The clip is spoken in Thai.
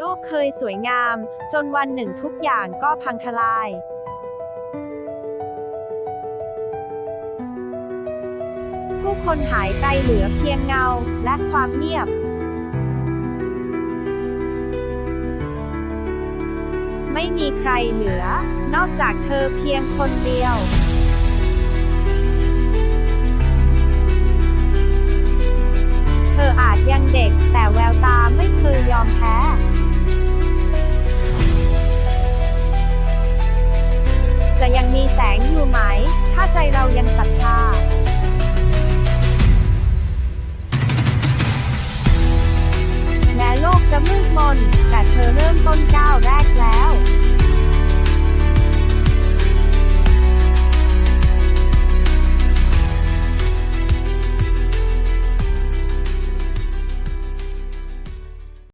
โลกเคยสวยงาม จนวันหนึ่งทุกอย่างก็พังทลาย ผู้คนหายไปเหลือเพียงเงาและความเงียบ ไม่มีใครเหลือ นอกจากเธอเพียงคนเดียว แสงอยู่ไหม ถ้าใจเรายังศรัทธาแม้โลกจะมืดมน แต่เธอเริ่มต้นก้า